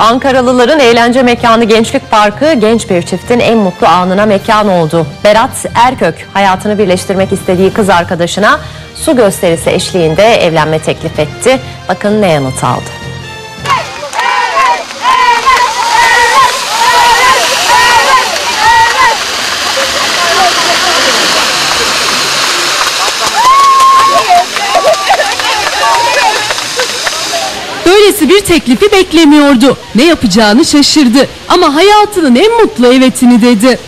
Ankaralıların eğlence mekanı Gençlik Parkı genç bir çiftin en mutlu anına mekan oldu. Berat Erkök hayatını birleştirmek istediği kız arkadaşına su gösterisi eşliğinde evlenme teklif etti. Bakın ne yanıt aldı. Böylesi bir teklifi beklemiyordu. Ne yapacağını şaşırdı. Ama hayatının en mutlu evetini dedi.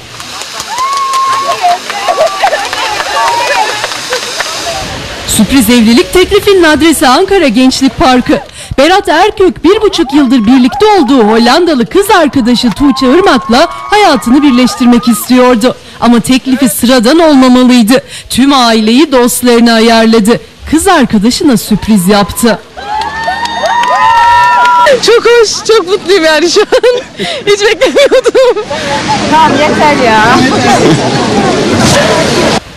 Sürpriz evlilik teklifinin adresi Ankara Gençlik Parkı. Berat Erkök bir buçuk yıldır birlikte olduğu Hollandalı kız arkadaşı Tuğçe Irmak'la hayatını birleştirmek istiyordu. Ama teklifi sıradan olmamalıydı. Tüm aileyi dostlarına ayarladı. Kız arkadaşına sürpriz yaptı. Çok hoş, çok mutluyum yani şu an. Hiç beklemiyordum.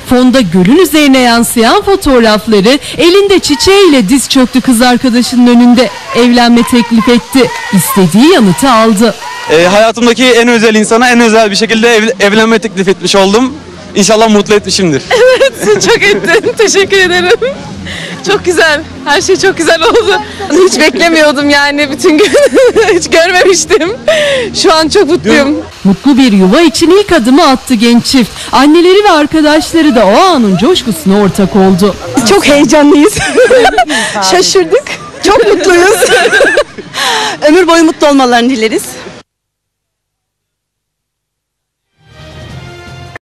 Fonda gölün üzerine yansıyan fotoğrafları elinde çiçeğiyle diz çöktü kız arkadaşının önünde. Evlenme teklif etti. İstediği yanıtı aldı. E, hayatımdaki en özel insana en özel bir şekilde ev- evlenme teklif etmiş oldum. İnşallah mutlu etmişimdir. çok ettin. Teşekkür ederim. Çok güzel. Her şey çok güzel oldu. Hiç beklemiyordum yani bütün gün. Hiç görmemiştim. Şu an çok mutluyum. Mutlu bir yuva için ilk adımı attı genç çift. Anneleri ve arkadaşları da o anın coşkusuna ortak oldu. Çok heyecanlıyız. Şaşırdık. Çok mutluyuz. Ömür boyu mutlu olmalarını dileriz.